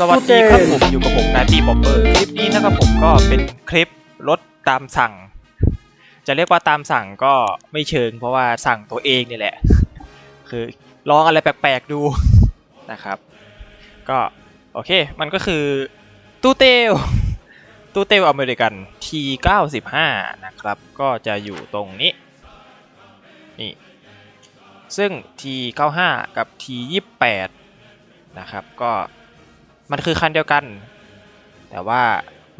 สวัสดีครับผมอยู่กับผมนาตีบอมเบอร์คลิปนี้นะครับผมก็เป็นคลิปรถตามสั่ง จะเรียกว่าตามสั่งก็ไม่เชิง เพราะว่าสั่งตัวเองนี่แหละ คือลองอะไรแปลกๆดูนะครับ ก็โอเคมันก็คือตู้เตลตู้เตลอเมริกัน T95 นะครับ ก็จะอยู่ตรงนี้นี่ซึ่ง T95 กับ T28 นะครับ ก็ มันคือคันเดียวกัน แต่ว่า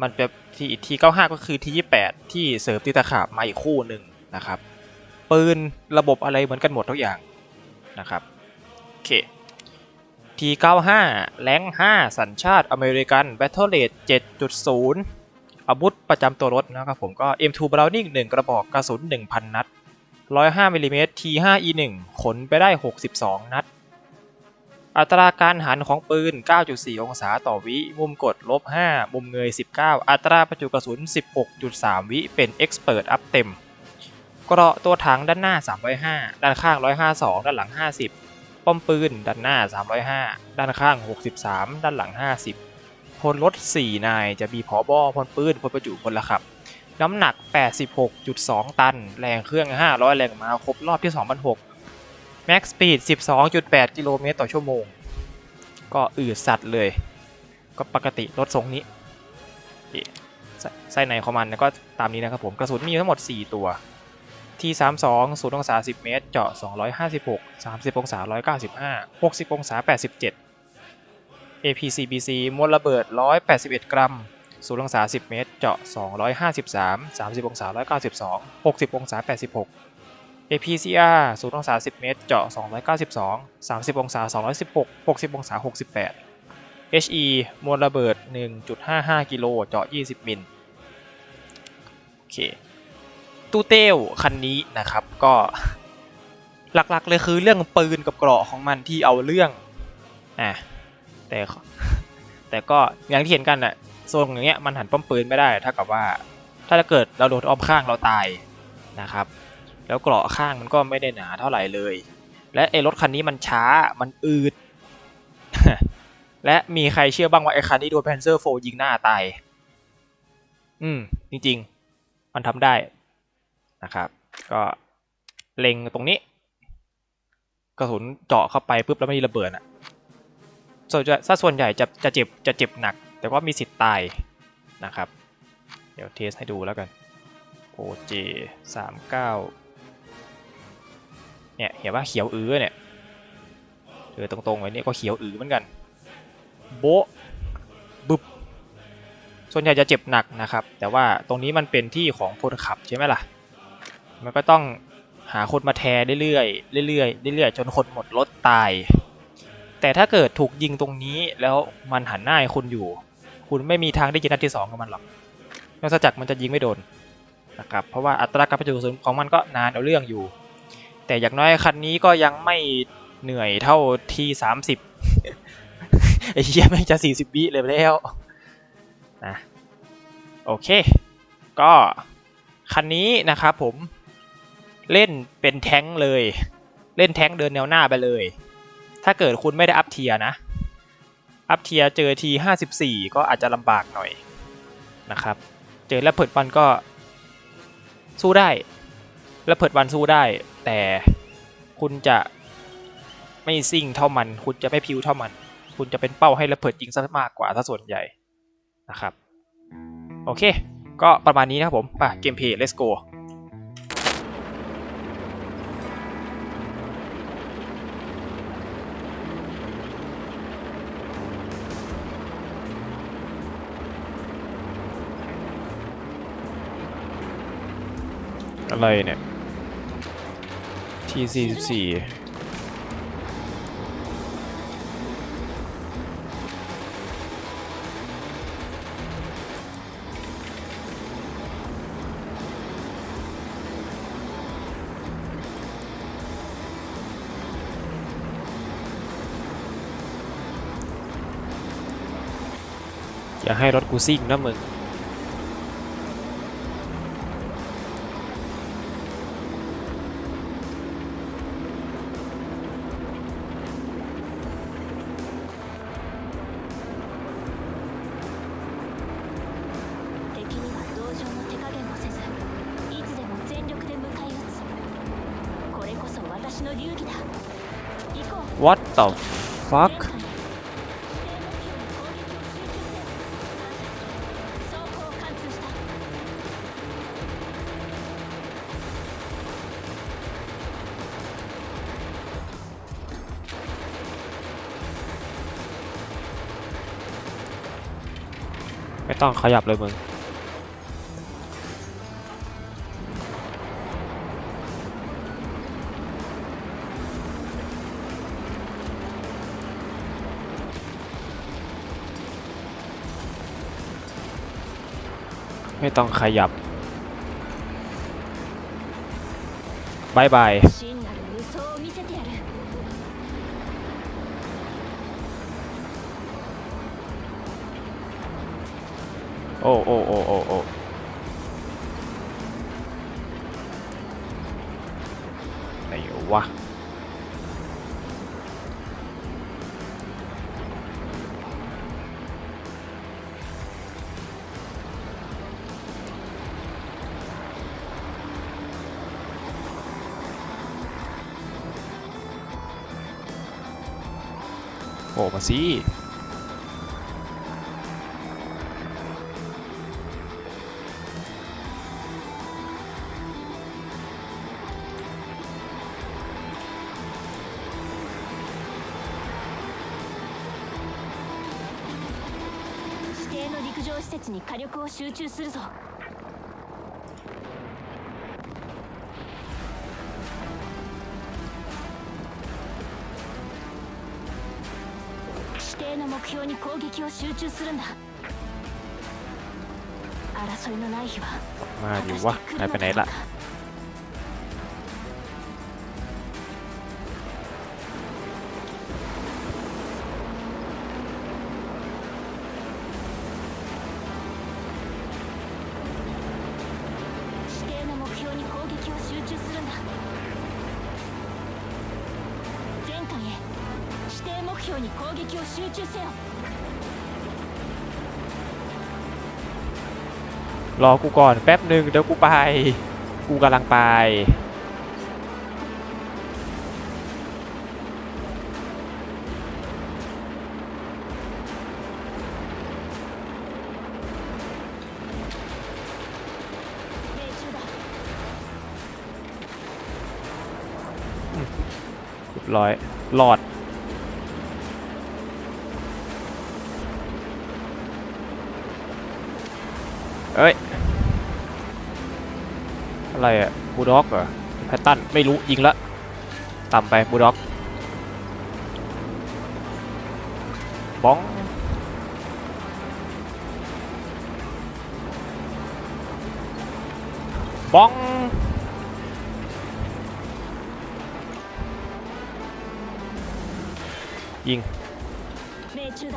มันเป็น T T95 ก็คือ T28 ที่เสริมตีตะขาบมาอีกคู่หนึ่งนะครับปืนระบบอะไรเหมือนกันหมดทุกอย่างนะครับโอเค T95 แรง5สัญชาติอเมริกัน Battle Rate 7.0อาวุธประจำตัวรถนะครับผมก็ M2 Browning 1 กระบอกกระสุน 1,000 นัด 105มิลลิเมตร T5E1 ขนไปได้ 62 นัด อัตราการหันของปืน 9.4 องศาต่อวิ มุมกดลบ 5 มุมเงย 19 อัตราประจุกระสุน 16.3 วิเป็น Expert Up เต็ม เกราะตัวถังด้านหน้า 305 ด้านข้าง 152 ด้านหลัง 50 ป้อมปืน ด้านหน้า 305 ด้านข้าง 63 ด้านหลัง 50 พลรถ 4 นายจะมีผอบอพลปืนพลประจุพลละขับ น้ำหนัก 86.2 ตัน แรงเครื่อง 500 แรงม้าครบรอบที่ 2006 Max Speed 12.8 กิโลเมตรต่อชั่วโมง ก็อืดสัตว์เลย ก็ปกติรถทรงนี้นี่ไส้ไส้ในของมันก็ตามนี้นะครับผม กระสุนมีทั้งหมด 4 ตัว ที่ 32 0องศา 10 เมตร เจาะ 256 30 องศา 195 60 องศา 87 APCBC มวลระเบิด 181 กรัม0องศา 10 เมตร เจาะ 253 30 องศา 192 60 องศา 86 APCR 0องศา10 เมตร เจาะ 292 30 องศา 216 60 องศา 68 HE มวลระเบิด 1.55 กิโล เจาะ 20 มิล โอเค ตู้เต้วคันนี้นะครับ ก็หลักๆเลยคือเรื่องปืนกับเกราะของมันที่เอาเรื่อง อะ แต่แต่ก็อย่างที่เห็นกันน่ะโซนอย่างเงี้ยมันหันป้อมปืนไม่ได้ ถ้ากับว่า ถ้าเกิดเราโดนอ้อมข้างเราตายนะครับ แล้วเกราะข้างมันก็ไม่ได้หนาเท่าไหร่เลย และไอ้รถคันนี้มันช้ามันอืด และมีใครเชื่อบ้างว่าไอ้คันนี้โดนแพนเซอร์โฟยิงหน้าตาย อืม จริง ๆ มันทำได้นะครับ ก็เล็งตรงนี้ กระสุนเจาะเข้าไปปุ๊บแล้วไม่มีระเบิดอะส่วนใหญ่ถ้าส่วนใหญ่จะจะเจ็บจะเจ็บหนัก แต่ว่ามีสิทธิ์ตายนะครับ เดี๋ยวเทสให้ดูแล้วกัน OJ สามเก้า เนี่ยเห็นว่าเขียวอื้อเนี่ยเจอตรงๆไว้เนี่ยก็เขียวอื้อเหมือนกัน โบบึบส่วนใหญ่จะเจ็บหนักนะครับ แต่ว่าตรงนี้มันเป็นที่ของพลขับใช่ไหมล่ะ มันก็ต้องหาคนมาแทนเรื่อยๆเรื่อยๆเรื่อยๆจนคนหมดรถตาย แต่ถ้าเกิดถูกยิงตรงนี้แล้วมันหันหน้าให้คุณอยู่ คุณไม่มีทางได้ยิงนัดที่สองกับมันหรอกนอกจากมันจะยิงไม่โดนนะครับเพราะว่าอัตราการประจุกระสุนของมันก็นานเอาเรื่องอยู่ แต่อย่างน้อยคันนี้ก็ยังไม่เหนื่อยเท่าทีสามสิบไอ้เหี้ยแม่งจะสี่สิบวิเลยแล้วนะโอเค ก็คันนี้นะครับผมเล่นเป็นแท้งเลย เล่นแท้งเดินแนวหน้าไปเลย ถ้าเกิดคุณไม่ได้อัพเทียนะ อัพเทียเจอทีห้าสิบสี่ก็อาจจะลำบากหน่อยนะครับ เจอแล้วเผิดปันก็สู้ได้ และเพิดวันสู้ได้ แต่คุณจะไม่ซิ่งเท่ามัน คุณจะไม่พิวเท่ามัน คุณจะเป็นเป้าให้ระเบิดยิงซะมากกว่าถ้าส่วนใหญ่นะครับ โอเค ก็ประมาณนี้นะครับผมไปเกมเพย์ let's go อะไรเนี่ย T44 อย่าให้รถกูซิ่งนะมึง What the fuck? Mấy tao khởi dập lại ไม่ต้องขยับบายบายโอ้โอ้โอ้โอ้โอ้ไหนวะ 指定の陸上施設に火力を集中するぞ。標に攻撃を集中するんだ争いのない日は มา 果 ดิ たし วะ て来 หายไป る ไหน のだろ ละ รอกูก่อนแป๊บหนึ่งเดี๋ยวกูไป กูกำลังไปร้อยหลอด อะไรอะบูด็อกเหรอแพตตันไม่รู้ยิงละต่ำไปบูด็อกบ้องบ้องยิง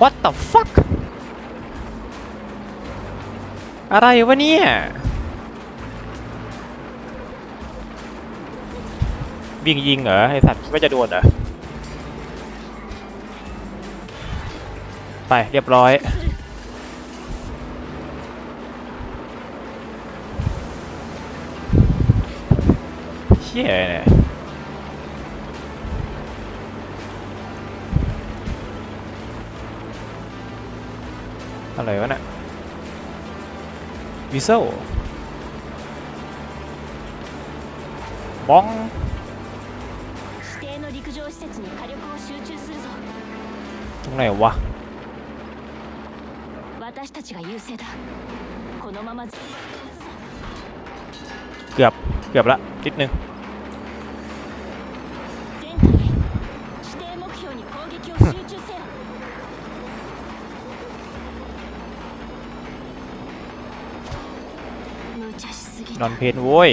What the fuck อะไรวะเนี่ย วิ่งยิงเหรอไอสัตว์ไม่จะโดนเหรอไปเรียบร้อยเชี่ยเนี่ยอะไรวะเนี่ยวิโซ่บ้อง 施設に火力を集中するぞ ตรงไหนวะ 私たちが優勢だこのままず เกือบ เกือบละนิดนึง 前回へ指定目標に攻撃を集中せよ無茶しすぎ น た อนเพนโว้ย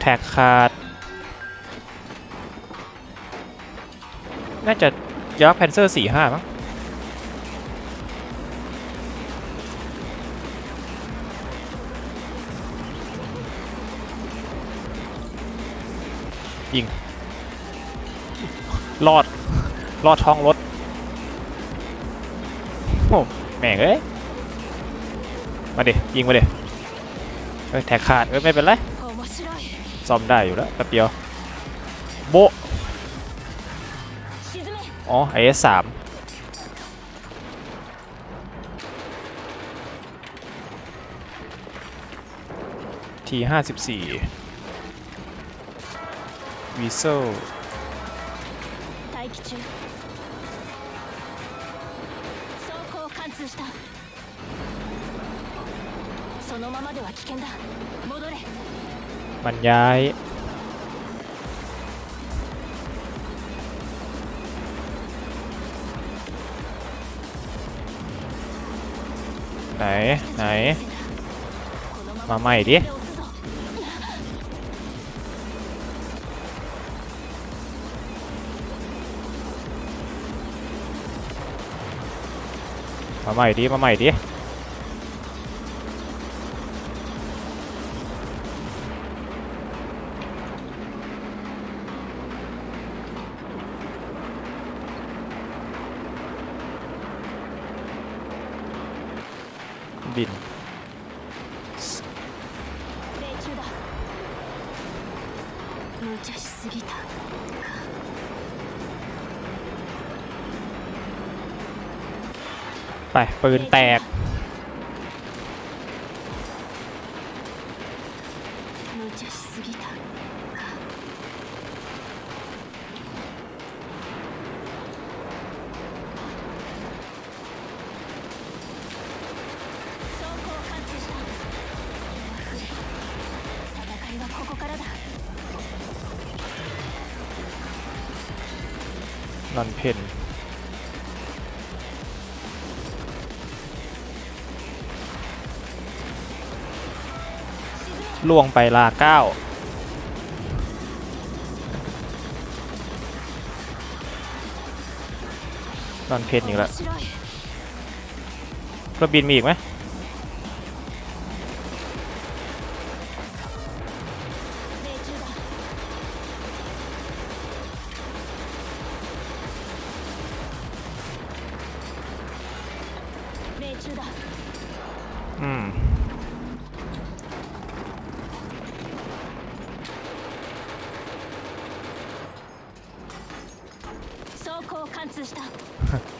แท็กขาด น่าจะยักษ์แพนเซอร์สี่ห้ามั้งยิง รอด รอดท้องรถโอ้แม่เอ้ย มาเดี๋ยยิงมาเดี๋ยแท็กขาดเอ้ยไม่เป็นไร ซ่อมได้อยู่แล้วแป๊บเดียว โบ อ๋อ IS สามทีห้าสิบสี่วีเซล 待機中装甲を貫通したそのままでは危険だ戻れ มันย้าย ไหน ไหน มาใหม่ดิมาใหม่ดิมาใหม่ดิ ไปปืนแตก ล่วงไปลาเก้าดอนเพชรอีกแล้วกระบินมีอีกไหมอืม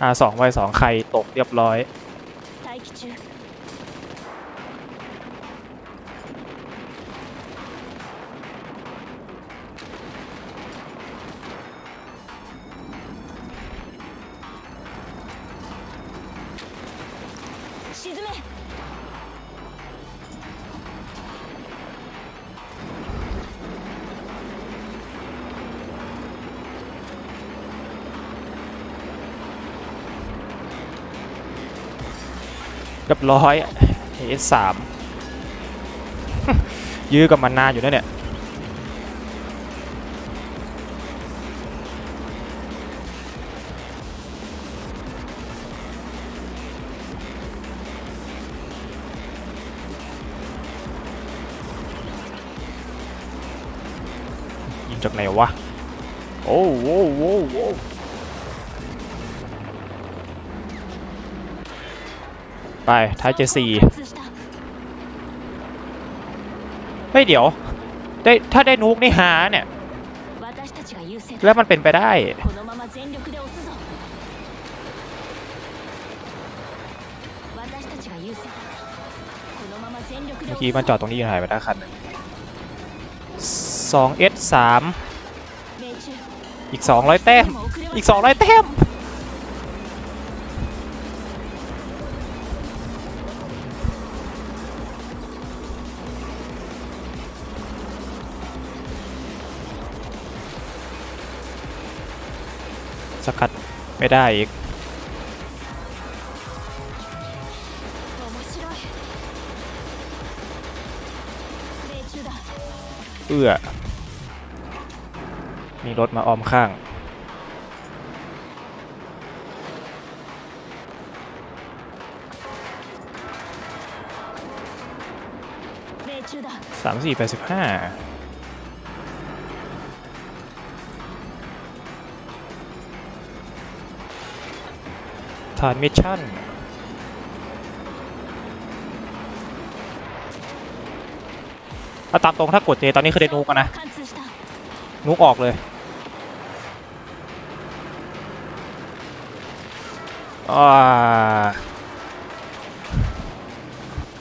อ่าสอง Y สองใครตกเรียบร้อย เรียบร้อย AS สามยื้อกับมันนานอยู่นะเนี่ยยิงจากไหนวะ โอ้โหโว้โว้ ไปท้ายเจสี่เฮ้ยเดี๋ยวได้ถ้าได้นุกนี่หาเนี่ย แล้วมันเป็นไปได้เมื่อกี้มันจอดตรงนี้หายไปได้คันสองเอสสามอีกสองร้อยแต้ม อีกสองร้อยแต้ม ไม่ได้อีก เอื้อ มีรถมาออมข้าง สามสี่แปดสิบห้า ผ่านมิชชั่น ถ้าตามตรงถ้ากดเจตอนนี้คือเดนูกันนะ นุกออกเลย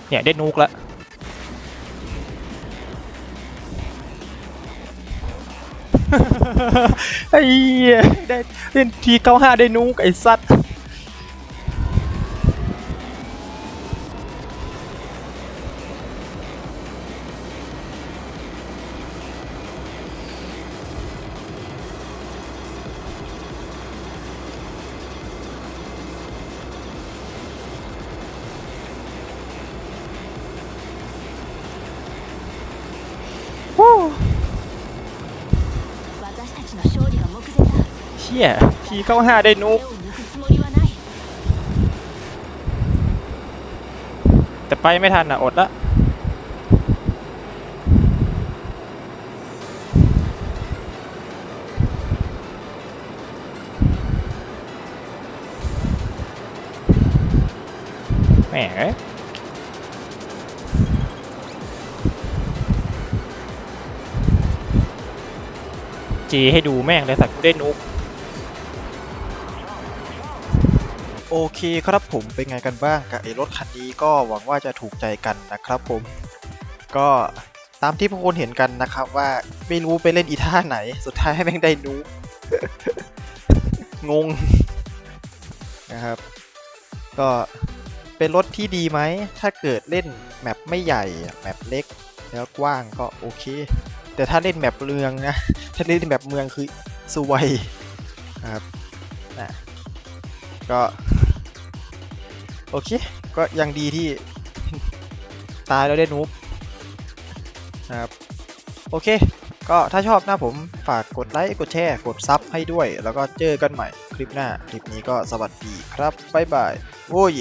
เนี่ยเดนูกแล้วไอ้เล่นทีเก้าห้าได้นุกไอ้สัตว์ เชี่ยทีเข้าห้าได้นุกแต่ไปไม่ทันอะ อดละแหมจีให้ดูแม่งเลยสักว์กูได้นุ๊ก โอเคครับผมเป็นไงกันบ้างกับไอ้รถคันนี้ก็หวังว่าจะถูกใจกันนะครับผม ก็ตามที่พวกคนเห็นกันนะครับว่าไม่รู้ไปเล่นอีท่าไหน สุดท้ายแม่งได้นูงงนะครับ ก็เป็นรถที่ดีไหม ถ้าเกิดเล่นแมปไม่ใหญ่แมปเล็ก แล้วกว้างก็โอเค แต่ถ้าเล่นแมปเมืองนะ ถ้าเล่นแมปเมืองคือสวยนะครับนะก็ โอเค ก็ยังดีที่ ตายแล้วได้นูบนะครับ โอเค ก็ถ้าชอบนะผมฝากกดไลค์ กดแชร์ กดซับให้ด้วย แล้วก็เจอกันใหม่คลิปหน้า คลิปนี้ก็สวัสดีครับ บ๊ายบาย โอ้ย